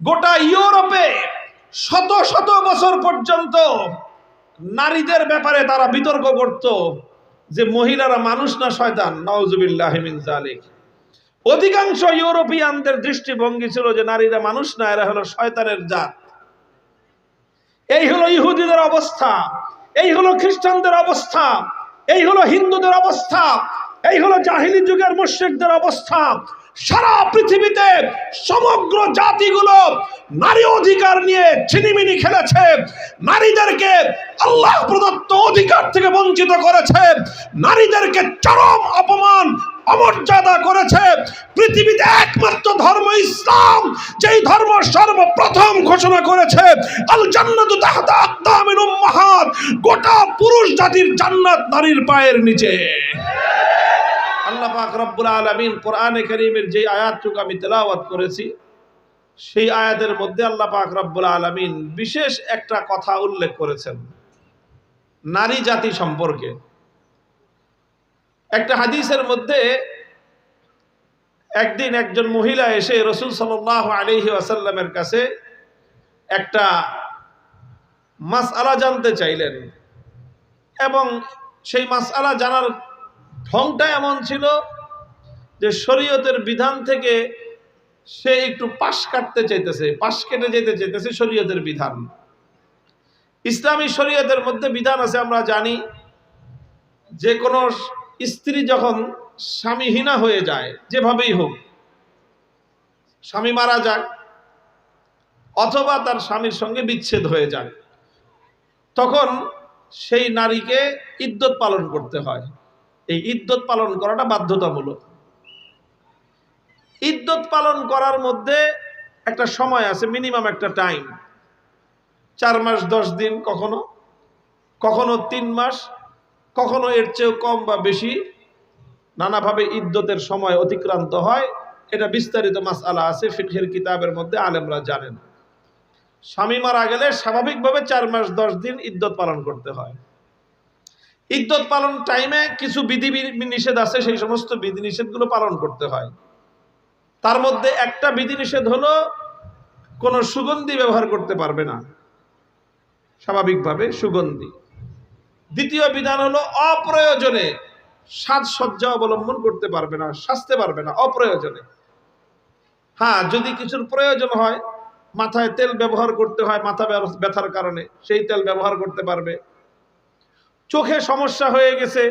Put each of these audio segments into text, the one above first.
গোটা ইউরোপে শত শত বছর পর্যন্ত নারীদের ব্যাপারে তারা বিতর্ক করত যে মহিলারা মানুষ না শয়তান নওজুবিল্লাহ মিন জালিক অধিকাংশ ইউরোপিয়ানদের দৃষ্টিভঙ্গি ছিল যে নারীরা মানুষ না, এরা হলো শয়তানের জাত। এই হলো ইহুদিদের অবস্থা, এই হলো খ্রিস্টানদের অবস্থা, এই হলো হিন্দুদের অবস্থা, এই হলো জাহিলি যুগের মুশ্রিকদের অবস্থা সারা পৃথিবীতে সমগ্র জাতিগুলো নারী অধিকার নিয়ে ছিনিমিনি খেলেছে। নারীদেরকে আল্লাহ প্রদত্ত অধিকার থেকে বঞ্চিত করেছে। নারীদেরকে চরম অপমান, অমর্যাদা করেছে। পৃথিবীতে একমাত্র ধর্ম ইসলাম, যেই ধর্ম সর্বপ্রথম ঘোষণা করেছে আল জান্নাতু উম্মাহাত, গোটা পুরুষ জাতির জান্নাত নারীর পায়ের নিচে। আল্লাহ পাক রব্বুল আলামিন কোরআনে কারীমের যে আয়াতটুকু আমি তেলাওয়াত করেছি, সেই আয়াতের মধ্যে আল্লাহ পাক রব্বুল আলামিন বিশেষ একটা কথা উল্লেখ করেছেন, নারী জাতি সম্পর্কে। একটা হাদিসের মধ্যে একদিন একজন মহিলা এসে রসুল সাল্লাহ আলহি আসাল্লামের কাছে একটা মাস আলা জানতে চাইলেন এবং সেই মাস আলা জানার ঢংটা এমন ছিল যে শরীয়তের বিধান থেকে সে একটু পাশ কাটতে চাইতেছে, পাশ কেটে যেতে চাইতেছে শরীয়তের বিধান। ইসলামী শরীয়তের মধ্যে বিধান আছে, আমরা জানি, যে কোনো স্ত্রী যখন স্বামীহীনা হয়ে যায়, যেভাবেই হোক, স্বামী মারা যাক অথবা তার স্বামীর সঙ্গে বিচ্ছেদ হয়ে যাক, তখন সেই নারীকে ইদ্যত পালন করতে হয়। এই ইদ্যত পালন করাটা বাধ্যতামূলক। ইদ্যত পালন করার মধ্যে একটা সময় আছে, মিনিমাম একটা টাইম। চার মাস, দশ দিন, কখনো। কখনো তিন মাস, কখনো এর চেয়েও কম বা বেশি। নানাভাবে ইদ্যতের সময় অতিক্রান্ত হয়। এটা বিস্তারিত মাস আলা আছে ফিটহের কিতাবের মধ্যে আলেমরা জানেন। স্বামী মারা গেলে স্বাভাবিকভাবে চার মাস, দশ দিন ইদ্যত পালন করতে হয়। ইদ্যত পালন টাইমে কিছু বিধি নিষেধ আছে, সেই সমস্ত বিধি নিষেধগুলো পালন করতে হয়। তার মধ্যে একটা বিধিনিষেধ হলো, কোনো সুগন্ধি ব্যবহার করতে পারবে না। স্বাভাবিকভাবে সুগন্ধি। দ্বিতীয় বিধান হলো, অপ্রয়োজনে সাজসজ্জা অবলম্বন করতে পারবে না, সাজতে পারবে না, অপ্রয়োজনে। হ্যাঁ যদি কিছুর প্রয়োজন হয়, মাথায় তেল ব্যবহার করতে হয়, মাথা ব্যথার কারণে, সেই তেল ব্যবহার করতে পারবে। চোখে সমস্যা হয়ে গেছে,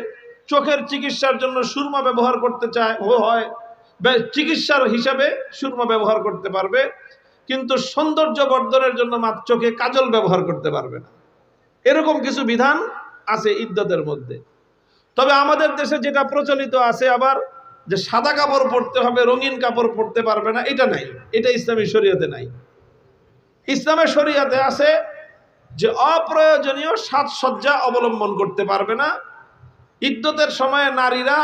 চোখের চিকিৎসার জন্য সুরমা ব্যবহার করতে চায় হয় চিকিৎসার হিসাবে সুরমা ব্যবহার করতে পারবে, কিন্তু সৌন্দর্য বর্ধনের জন্য মাত্র চোখে কাজল ব্যবহার করতে পারবে না। এরকম কিছু বিধান আছে ইদ্যতের মধ্যে। তবে আমাদের দেশে যেটা প্রচলিত আছে আবার, যে সাদা কাপড় পরতে হবে, রঙিন কাপড় পরতে পারবে না, এটা নাই, এটা ইসলামী শরীয়তে নাই। ইসলামের শরীয়তে আছে যে অপ্রয়োজনীয় সাজসজ্জা অবলম্বন করতে পারবে না। ইদ্যতের সময় নারীরা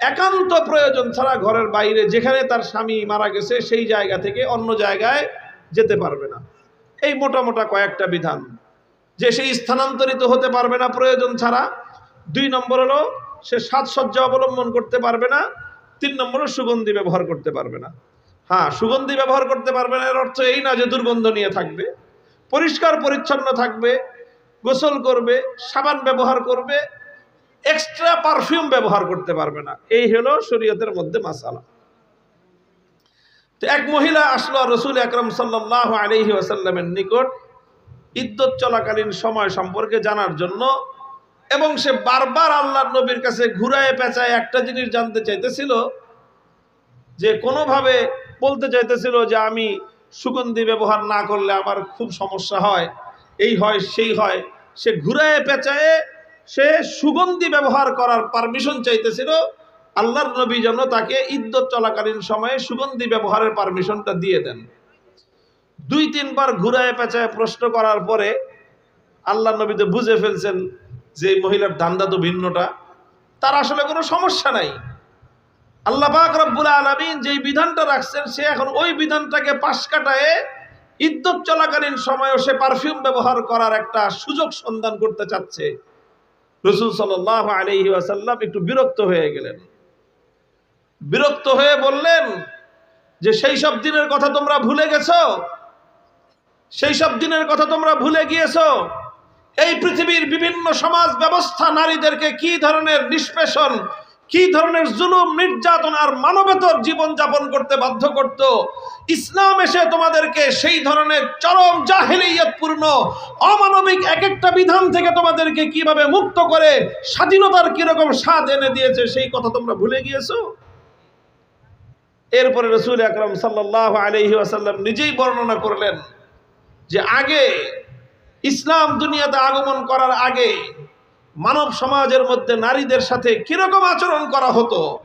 একান্ত প্রয়োজন ছাড়া ঘরের বাইরে, যেখানে তার স্বামী মারা গেছে, সেই জায়গা থেকে অন্য জায়গায় যেতে পারবে না। এই মোটা মোটা কয়েকটা বিধান। যে সে স্থানান্তরিত হতে পারবে না প্রয়োজন ছাড়া। দুই নম্বর হলো, সে সাজসজ্জা অবলম্বন করতে পারবে না। তিন নম্বর সুগন্ধি ব্যবহার করতে পারবে না। হ্যাঁ সুগন্ধি ব্যবহার করতে পারবে না, এর অর্থ এই না যে দুর্গন্ধ নিয়ে থাকবে। পরিষ্কার পরিচ্ছন্ন থাকবে, গোসল করবে, সাবান ব্যবহার করবে এক্সট্রা পারফিউম ব্যবহার করতে পারবে না। এই হলো শরীয়তের মধ্যে মাসালা। তো এক মহিলা আসলো রসুল আকরম সাল্লাহ আলহি আসাল্লামের নিকট ইদ্যত চলাকালীন সময় সম্পর্কে জানার জন্য, এবং সে বারবার আল্লাহ নবীর কাছে ঘুরায় পেঁচায় একটা জিনিস জানতে চাইতেছিল, যে কোনোভাবে বলতে চাইতেছিল যে আমি সুগন্ধি ব্যবহার না করলে আমার খুব সমস্যা হয়। এই হয়, সেই হয়। সে ঘুরায় পেঁচায় সে সুগন্ধি ব্যবহার করার পারমিশন চাইতেছিল। আল্লাহর নবী যেন তাকে ইদ্যত চলাকালীন সময়ে সুগন্ধি ব্যবহারের পারমিশনটা দিয়ে দেন। দুই, তিনবার ঘুরায় পেঁচায় প্রশ্ন করার পরে আল্লাহ নবী তো বুঝে ফেলছেন যে মহিলার ধান্দা তো ভিন্নটা। তার আসলে কোনো সমস্যা নাই। আল্লাহ পাক রব্বুল আলমিন যেই বিধানটা রাখছেন, সে এখন ওই বিধানটাকে পাশ কাটায় ইদ্যত চলাকালীন সময়েও সে পারফিউম ব্যবহার করার একটা সুযোগ সন্ধান করতে চাচ্ছে। রসুল সাল্লাহ আলহি আসাল্লাম একটু বিরক্ত হয়ে গেলেন। বিরক্ত হয়ে বললেন যে, সেই সব দিনের কথা তোমরা ভুলে গেছো? সেই সব দিনের কথা তোমরা ভুলে গিয়েছো? এই পৃথিবীর বিভিন্ন সমাজ ব্যবস্থা নারীদেরকে কি ধরনের নিষ্পেষণ কি ধরনের জুলুম, নির্যাতন আর মানবেতর জীবন যাপন করতে বাধ্য করত? ইসলাম এসে তোমাদেরকে সেই ধরনের চরম জাহেলিয়তপূর্ণ, অমানবিক এক একটা বিধান থেকে তোমাদেরকে কীভাবে মুক্ত করে স্বাধীনতার কীরকম স্বাদ এনে দিয়েছে সেই কথা তোমরা ভুলে গিয়েছো? এরপরে রসুল আকরম সাল্লাহ আলহি আসাল্লাম নিজেই বর্ণনা করলেন যে আগে ইসলাম দুনিয়াতে আগমন করার আগে মানব সমাজের মধ্যে নারীদের সাথে কীরকম আচরণ করা হতো?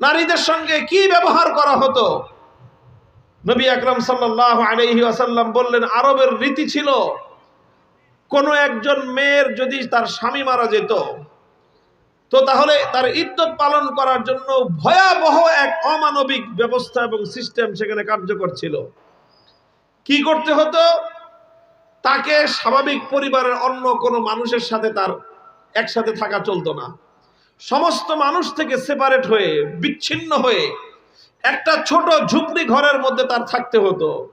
নারীদের সঙ্গে কি ব্যবহার করা হতো? নবী আকরম সাল্লাহ আলহি আসাল্লাম বললেন, আরবের রীতি ছিল, কোনো একজন মেয়ের যদি তার স্বামী মারা যেত, তো তাহলে তার ইদ্যত পালন করার জন্য ভয়াবহ এক অমানবিক ব্যবস্থা এবং সিস্টেম সেখানে কার্যকর ছিল। কি করতে হতো? তাকে স্বাভাবিক পরিবারের অন্য কোনো মানুষের সাথে তার একসাথে থাকা চলতো না। সমস্ত মানুষ থেকে সেপারেট হয়ে, বিচ্ছিন্ন হয়ে একটা ছোট ঝুপড়ি ঘরের মধ্যে তার থাকতে হতো।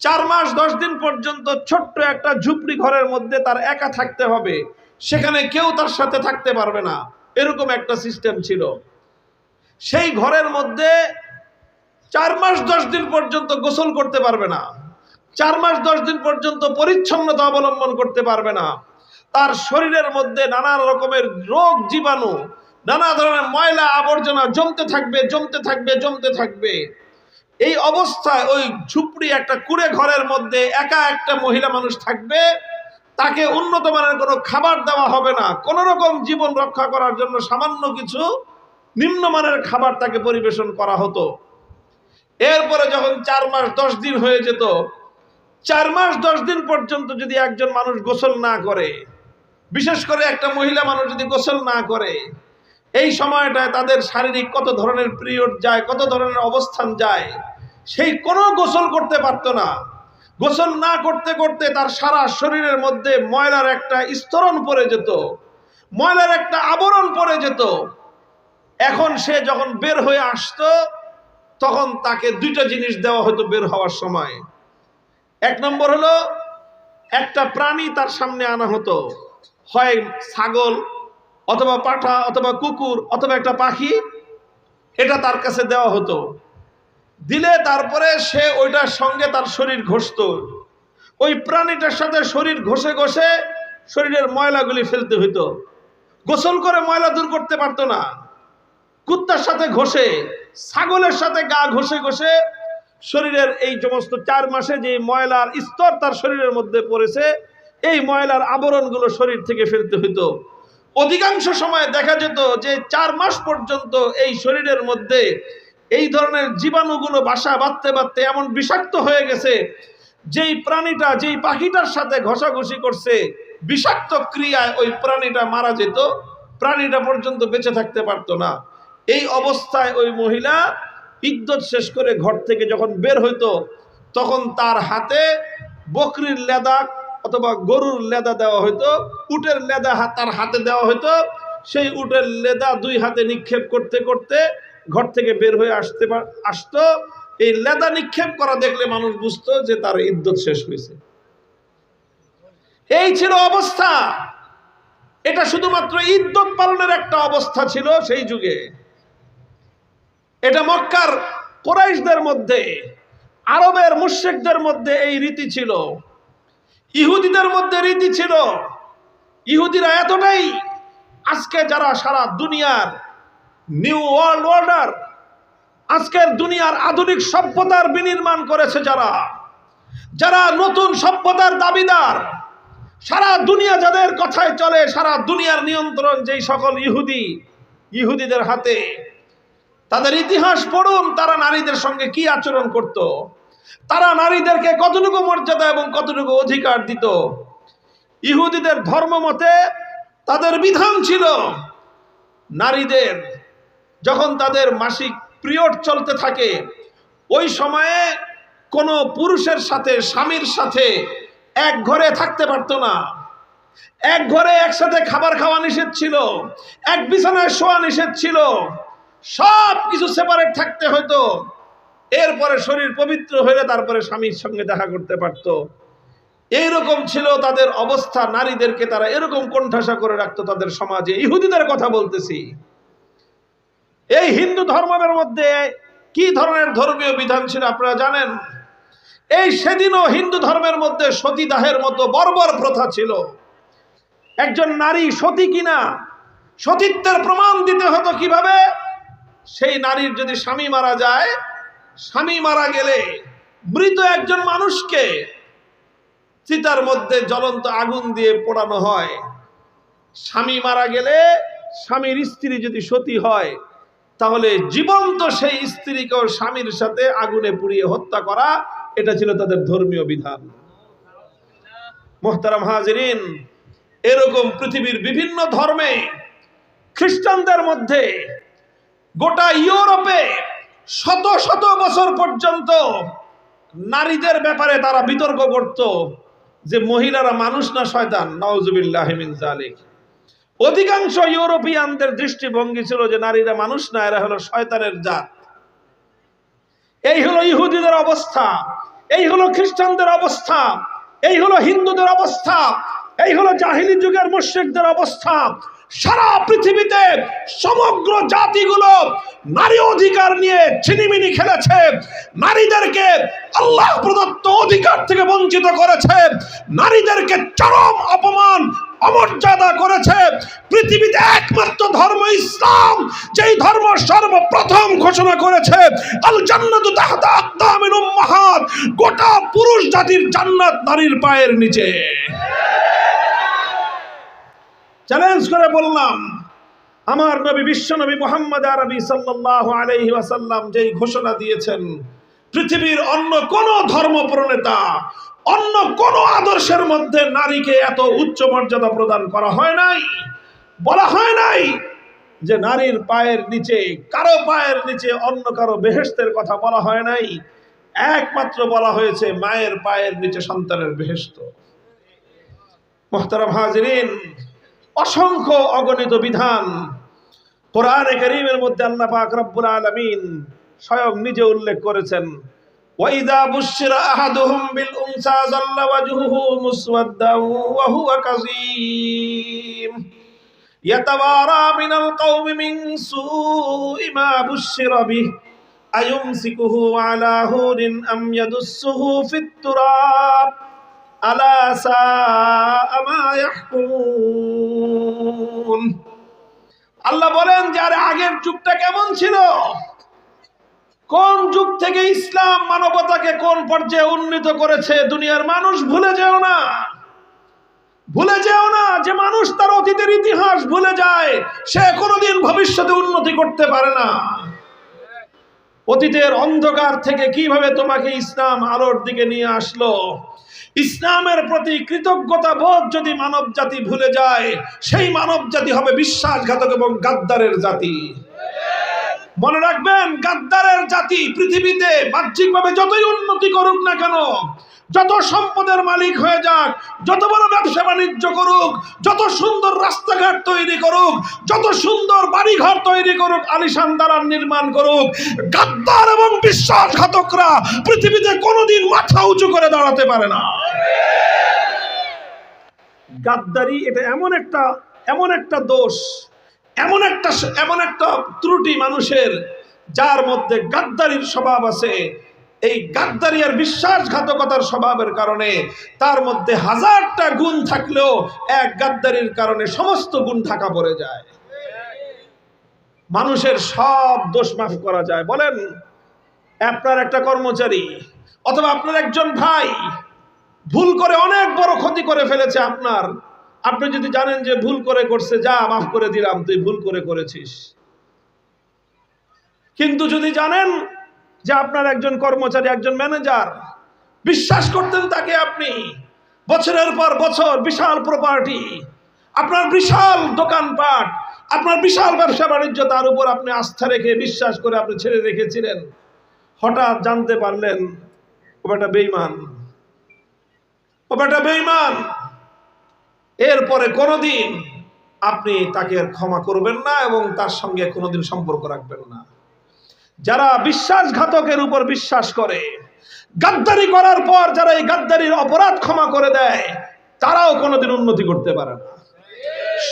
চার মাস, দশ দিন পর্যন্ত ছোট্ট একটা ঝুপড়ি ঘরের মধ্যে তার একা থাকতে হবে। সেখানে কেউ তার সাথে থাকতে পারবে না। এরকম একটা সিস্টেম ছিল। সেই ঘরের মধ্যে চার মাস, দশ দিন পর্যন্ত গোসল করতে পারবে না। চার মাস, দশ দিন পর্যন্ত পরিচ্ছন্নতা অবলম্বন করতে পারবে না। তার শরীরের মধ্যে নানা রকমের রোগ, জীবাণু, নানা ধরনের ময়লা আবর্জনা জমতে থাকবে জমতে থাকবে জমতে থাকবে। এই অবস্থায় ওই ঝুপড়ি একটা কুড়ে ঘরের মধ্যে একা একটা মহিলা মানুষ থাকবে, তাকে উন্নত মানের কোনো খাবার দেওয়া হবে না। কোন রকম জীবন রক্ষা করার জন্য সামান্য কিছু নিম্নমানের খাবার তাকে পরিবেশন করা হতো। এরপরে যখন চার মাস, দশ দিন হয়ে যেত, চার মাস, দশ দিন পর্যন্ত যদি একজন মানুষ গোসল না করে বিশেষ করে একটা মহিলা মানুষ যদি গোসল না করে, এই সময়টায় তাদের শারীরিক কত ধরনের পিরিয়ড যায়, কত ধরনের অবস্থান যায়, সেই কোনো গোসল করতে পারতো না। গোসল না করতে করতে তার সারা শরীরের মধ্যে ময়লার একটা স্তরণ পড়ে যেত, ময়লার একটা আবরণ পড়ে যেত। এখন সে যখন বের হয়ে আসতো, তখন তাকে দুইটা জিনিস দেওয়া হতো বের হওয়ার সময়। এক নম্বর হলো, একটা প্রাণী তার সামনে আনা হতো। হয় ছাগল অথবা পাঠা অথবা কুকুর অথবা একটা পাখি, এটা তার কাছে দেওয়া হতো। দিলে তারপরে সে ওইটার সঙ্গে তার শরীর ঘষত। ওই প্রাণীটার সাথে শরীর ঘষে ঘষে শরীরের ময়লাগুলি ফেলতে হইতো। গোসল করে ময়লা দূর করতে পারতো না। কুত্তার সাথে ঘষে, ছাগলের সাথে গা ঘষে ঘষে শরীরের এই সমস্ত চার মাসে যে ময়লার স্তর তার শরীরের মধ্যে পড়েছে এই ময়লার আবরণগুলো শরীর থেকে ফেলতে হইতো। অধিকাংশ সময় দেখা যেত যে চার মাস পর্যন্ত এই শরীরের মধ্যে এই ধরনের জীবাণুগুলো বাসা বাঁধতে বাঁধতে এমন বিষাক্ত হয়ে গেছে, যেই প্রাণীটা, যেই পাখিটার সাথে ঘষাঘষি করছে, বিষাক্ত ক্রিয়ায় ওই প্রাণীটা মারা যেত, প্রাণীটা পর্যন্ত বেঁচে থাকতে পারতো না। এই অবস্থায় ওই মহিলা ইদ্যত শেষ করে ঘর থেকে যখন বের হইতো, তখন তার হাতে বকরির লেদা অথবা গরুর লেদা দেওয়া হইতো, উটের লেদা তার হাতে দেওয়া হইতো, সেই উটের লেদা দুই হাতে নিক্ষেপ করতে করতে ঘর থেকে বের হয়ে আসতে আসতো। এই লেদা নিক্ষেপ করা দেখলে মানুষ বুঝতো যে তার ইদ্যত শেষ হয়েছে এই ছিল অবস্থা। এটা শুধুমাত্র ইদ্যত পালনের একটা অবস্থা ছিল সেই যুগে। এটা মক্কার কোরাইশদের মধ্যে, আরবের মুশ্রিকদের মধ্যে এই রীতি ছিল। ইহুদিদের মধ্যে রীতি ছিল ইহুদিরা এতটাই আজকে যারা সারা দুনিয়ার নিউ ওয়ার্ল্ড অর্ডার আজকের দুনিয়ার আধুনিক সভ্যতার বিনির্মাণ করেছে যারা যারা নতুন সভ্যতার দাবিদার, সারা দুনিয়া যাদের কথায় চলে, সারা দুনিয়ার নিয়ন্ত্রণ যেই সকল ইহুদি, ইহুদিদের হাতে, তাদের ইতিহাস পড়ুন, তারা নারীদের সঙ্গে কি আচরণ করত। তারা নারীদেরকে কতটুকু মর্যাদা এবং কতটুকু অধিকার দিত? ইহুদিদের ধর্ম মতে তাদের বিধান ছিল নারীদের যখন তাদের মাসিক পিরিয়ড চলতে থাকে, ওই সময়ে কোনো পুরুষের সাথে, স্বামীর সাথে এক ঘরে থাকতে পারতো না। এক ঘরে একসাথে খাবার খাওয়া নিষেধ ছিল, এক বিছানায় শোয়া নিষেধ ছিল সব কিছু সেপারেট থাকতে হতো। এরপরে শরীর পবিত্র হলে তারপরে স্বামীর সঙ্গে দেখা করতে পারত। এইরকম ছিল তাদের অবস্থা, নারীদেরকে তারা এরকম কোণঠাসা করে রাখতো তাদের সমাজে। ইহুদিদের কথা বলতেছি। এই হিন্দু ধর্মের মধ্যে কি ধরনের ধর্মীয় বিধান ছিল আপনারা জানেন? এই সেদিনও হিন্দু ধর্মের মধ্যে সতীদাহের মতো বর্বর প্রথা ছিল। একজন নারী সতী কিনা, সতীত্বের প্রমাণ দিতে হতো কীভাবে? সেই নারীর যদি স্বামী মারা যায় স্বামী মারা গেলে মৃত একজন মানুষকে চিতার মধ্যে জ্বলন্ত আগুন দিয়ে পোড়ানো হয়। স্বামী মারা গেলে স্বামীর স্ত্রী যদি সতী হয়, তাহলে জীবন্ত সেই স্ত্রীকেও স্বামীর সাথে আগুনে পুড়িয়ে হত্যা করা, এটা ছিল তাদের ধর্মীয় বিধান। মোহতারাম হাজরিন, এরকম পৃথিবীর বিভিন্ন ধর্মে খ্রিস্টানদের মধ্যে গোটা ইউরোপে শত শত বছর পর্যন্ত নারীদের ব্যাপারে তারা বিতর্ক করত যে মহিলারা মানুষ না শয়তান নওজুবিল্লাহমিন জালিক অধিকাংশ ইউরোপিয়ানদের দৃষ্টিভঙ্গি ছিল যে নারীরা মানুষ না, এরা হলো শয়তানের জাত। এই হলো ইহুদিদের অবস্থা, এই হলো খ্রিস্টানদের অবস্থা, এই হলো হিন্দুদের অবস্থা, এই হলো জাহিলি যুগের মুশ্রিকদের অবস্থা। সারা পৃথিবীতে সমগ্র জাতিগুলো নারী অধিকার নিয়ে ছিনিমিনি খেলেছে। নারীদেরকে আল্লাহ প্রদত্ত অধিকার থেকে বঞ্চিত করেছে। নারীদেরকে চরম অপমান, অমর্যাদা করেছে। পৃথিবীতে একমাত্র ধর্ম ইসলাম, যেই ধর্ম সর্বপ্রথম ঘোষণা করেছে আল তাহতা আকদামিল উম্মাহাত, গোটা পুরুষ জাতির জান্নাত নারীর পায়ের নিচে। চ্যালেঞ্জ করে বললাম, আমার নবী বিশ্বনবী মোহাম্মদ আরবি সাল্লাল্লাহু আলাইহি ওয়াসাল্লাম যেই ঘোষণা দিয়েছেন, পৃথিবীর অন্য কোন ধর্ম প্রণেতা অন্য কোন আদর্শের মধ্যে নারীকে এত উচ্চ মর্যাদা প্রদান করা হয় নাই, বলা হয় নাই যে নারীর পায়ের নিচে, কারও পায়ের নিচে অন্য কারও বেহেস্তের কথা বলা হয় নাই, একমাত্র বলা হয়েছে মায়ের পায়ের নিচে সন্তানের বেহেস্ত মোহতারাম হাজরিন অসংখ্য অগণিত বিধান। কোরআনে করিমের মধ্যে আল্লাহ পাক রব্বুল আলামিন স্বয়ং নিজে উল্লেখ করেছেন, ওয়াইদা বুশিরা আহাদুহুম বিল উনসা যাল্লা ওয়াজহুহু মুসওয়াদ্দান ওয়া হুয়া কাযীম। ইয়াতাওয়ারা মিনাল কওমি মিন সুই মা বুশিরা বিহ, আয়ুমসিকুহু আলা হুরিন আম ইয়াদুসসুহু ফিত তুরাব। আল্লাহ বলেন যে, আরে আগের যুগটা কেমন ছিল? কোন যুগ থেকে ইসলাম মানবতাকে কোন পর্যায়ে উন্নীত করেছে? দুনিয়ার মানুষ ভুলে যেও না। ভুলে যেও না যে, মানুষ তার অতীতের ইতিহাস ভুলে যায়। সে কোনোদিন ভবিষ্যতে উন্নতি করতে পারে না। অতীতের অন্ধকার থেকে কীভাবে তোমাকে ইসলাম আলোর দিকে নিয়ে আসলো? ইসলামের প্রতি কৃতজ্ঞতা বোধ যদি মানব জাতি ভুলে যায়, সেই মানব জাতি হবে বিশ্বাসঘাতক এবং গাদ্দারের জাতি। মনে রাখবেন, গাদ্দারের জাতি পৃথিবীতে বাহ্যিকভাবে যতই উন্নতি করুক না কেন যত সম্পদের মালিক হয়ে যাক, যত বড় ব্যবসা বাণিজ্য করুক, যত সুন্দর রাস্তাঘাট তৈরি করুক, যত সুন্দর বাড়িঘর তৈরি করুক, আলিশান দালান নির্মাণ করুক, গাদ্দার এবং বিশ্বাসঘাতকরা পৃথিবীতে কোনোদিন মাথা উঁচু করে দাঁড়াতে পারে না। গাদ্দারি, এটা এমন একটা এমন একটা দোষ, এমন একটা এমন একটা ত্রুটি মানুষের, যার মধ্যে গাদ্দারির স্বভাব আছে। এই গাদ্দারি আর বিশ্বাসঘাতকতার স্বভাবের কারণে তার মধ্যে হাজারটা গুণ থাকলেও এক গাদ্দারির কারণে সমস্ত গুণ ঢাকা পড়ে যায়। মানুষের সব দোষ মাফ করা যায়। বলেন, আপনার একটা কর্মচারী অথবা আপনার একজন ভাই ভুল করে অনেক বড় ক্ষতি করে ফেলেছে আপনার। আপনি যদি জানেন যে ভুল করে করছে, যা মাফ করে দিলাম, তুই ভুল করে করেছিস। কিন্তু যদি জানেন যে আপনার একজন কর্মচারী, একজন ম্যানেজার বিশ্বাস করতেন তাকে আপনি। বছরের পর বছর বিশাল প্রপার্টি আপনার বিশাল দোকানপাট, আপনার বিশাল ব্যবসা বাণিজ্য, তার উপর আপনি আস্থা রেখে, বিশ্বাস করে আপনি ছেড়ে রেখেছিলেন। হঠাৎ জানতে পারলেন ও বেটা বেইমান ও বেটা বেইমান এরপরে কোনোদিন আপনি তাকে ক্ষমা করবেন না এবং তার সঙ্গে কোনোদিন সম্পর্ক রাখবেন না। যারা বিশ্বাসঘাতকের উপর বিশ্বাস করে, গাদ্দারি করার পর যারা এই গাদ্দারির অপরাধ ক্ষমা করে দেয়, তারাও কোনোদিন উন্নতি করতে পারে না।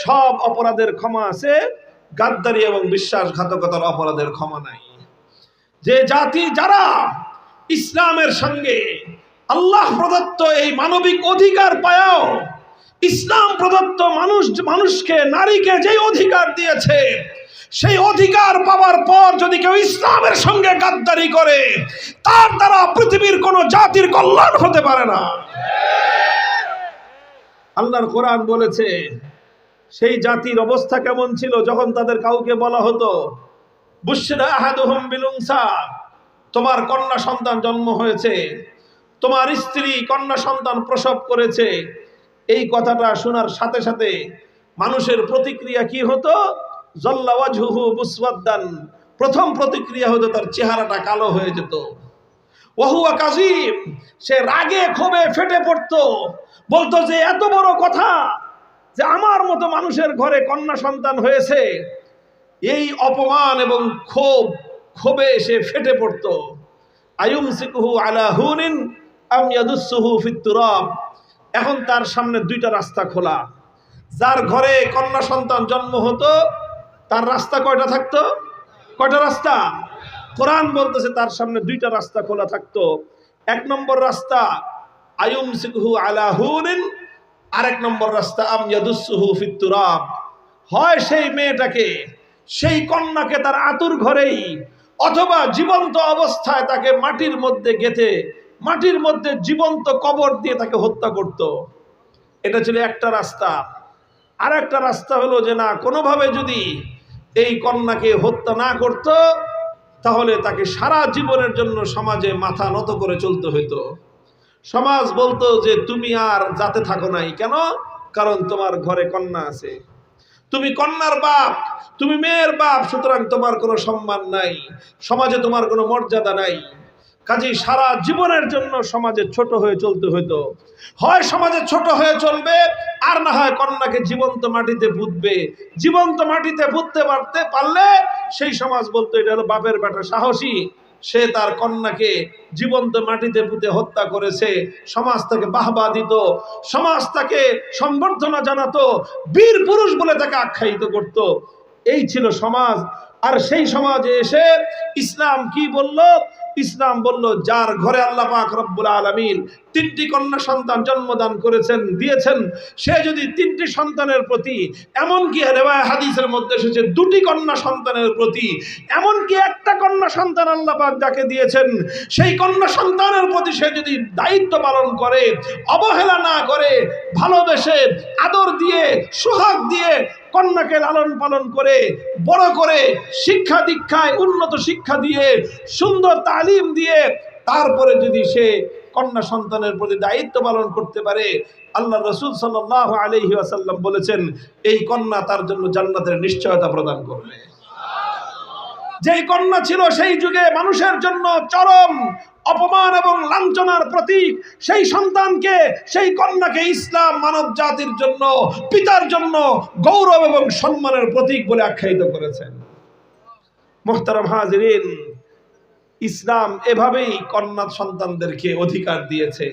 সব অপরাধের ক্ষমা আছে, গাদ্দারি এবং বিশ্বাসঘাতকতার অপরাধের ক্ষমা নাই। যে জাতি যারা ইসলামের সঙ্গে আল্লাহ প্রদত্ত এই মানবিক অধিকার পায়াও, ইসলাম প্রদত্ত মানুষ, মানুষকে, নারীকে যে অধিকার দিয়েছে সেই অধিকার পাওয়ার পর যদি কেউ ইসলামের সঙ্গে গাদ্দারি করে, তার দ্বারা পৃথিবীর কোনো জাতির কল্যাণ হতে পারে না। আল্লাহর কোরআন বলেছে, সেই জাতির অবস্থা কেমন ছিল যখন তাদের কাউকে বলা হতো তোমার কন্যা সন্তান জন্ম হয়েছে, তোমার স্ত্রী কন্যা সন্তান প্রসব করেছে। এই কথাটা শোনার সাথে সাথে মানুষের প্রতিক্রিয়া কি হতো? প্রথম প্রতিক্রিয়া হতো তার চেহারাটা কালো হয়ে যেত। ওহুয়া কাজিম সে রাগে ক্ষোভে ফেটে পড়তো। বলতো যে, এত বড় কথা যে আমার মতো মানুষের ঘরে কন্যা সন্তান হয়েছে। এই অপমান এবং ক্ষোভ, ক্ষোভে সে ফেটে পড়ত। আয়ুম সিকুহু আলা হুনিন আম ইয়াদুসুহু ফিত্তুরাব এখন তার সামনে দুইটা রাস্তা খোলা। যার ঘরে কন্যা সন্তান জন্ম হতো তার রাস্তা কয়টা থাকতো? কয়টা রাস্তা? কোরআন বলতেছে তার সামনে দুইটা রাস্তা খোলা থাকতো। এক নম্বর রাস্তা আয়ুম সিকুহু আলা হুনিন। আরেক নম্বর রাস্তা, আম ইয়াদুসুহু ফিত্তুরাব হয় সেই মেয়েটাকে, সেই কন্যাকে তার আতুর ঘরেই, অথবা জীবন্ত অবস্থায় তাকে মাটির মধ্যে গেঁথে, মাটির মধ্যে জীবন্ত কবর দিয়ে তাকে হত্যা করত। এটা ছিল একটা রাস্তা। আর একটা রাস্তা হলো যে না, কোনোভাবে যদি এই কন্যাকে হত্যা না করত, তাহলে তাকে সারা জীবনের জন্য সমাজে মাথা নত করে চলতে হইতো। সমাজ বলতো যে, তুমি আর যাতে থাকো নাই কেন? কারণ তোমার ঘরে কন্যা আছে। তুমি কন্যার বাপ, তুমি মেয়ের বাপ, সুতরাং তোমার কোনো সম্মান নাই। সমাজে তোমার কোনো মর্যাদা নাই। কাজেই সারা জীবনের জন্য সমাজে ছোট হয়ে চলতে হইতো। হয় সমাজে ছোট হয়ে চলবে, আর না হয় কন্যাকে জীবন্ত মাটিতে পুঁতবে জীবন্ত মাটিতে পুঁততে পারতে পারলে সেই সমাজ বলতো, এটা হলো বাপের বেটা সাহসী। সে তার কন্যাকে জীবন্ত মাটিতে পুঁতে হত্যা করেছে। সমাজ তাকে বাহবা দিত। সমাজ তাকে সম্বর্ধনা জানাতো। বীর পুরুষ বলে তাকে আখ্যায়িত করত। এই ছিল সমাজ। আর সেই সমাজে এসে ইসলাম কি বলল? ইসলাম বলল, যার ঘরে আল্লাহ পাক রব্বুল আলমিন তিনটি কন্যা সন্তান জন্মদান করেছেন, দিয়েছেন, সে যদি তিনটি সন্তানের প্রতি, এমনকি রেওয়ায় হাদিসের মধ্যে এসেছে, দুটি কন্যা সন্তানের প্রতি, এমনকি একটা কন্যা সন্তান আল্লাহ পাক যাকে দিয়েছেন, সেই কন্যা সন্তানের প্রতি সে যদি দায়িত্ব পালন করে, অবহেলা না করে, ভালোবেসে, আদর দিয়ে, সোহাগ দিয়ে কন্যাকে লালন পালন করে, বড় করে শিক্ষা দীক্ষায়, উন্নত শিক্ষা দিয়ে, সুন্দর তালিম দিয়ে, তারপরে যদি সে কন্যা সন্তানের প্রতি দায়িত্ব পালন করতে পারে আল্লাহ রসুল সাল্লাহ আলহি আসাল্লাম বলেছেন, এই কন্যা তার জন্য জান্নাতের নিশ্চয়তা প্রদান করবে। যেই কন্যা ছিল সেই যুগে মানুষের জন্য চরম অপমান এবং লাঞ্ছনার প্রতীক সেই সন্তানকে, সেই কন্যাকে ইসলাম মানব জাতির জন্য, পিতার জন্য গৌরব এবং সম্মানের প্রতীক বলে আখ্যায়িত করেছেন। মোহতারাম হাজরিন, ইসলাম এভাবেই কন্যা সন্তানদেরকে অধিকার দিয়েছে।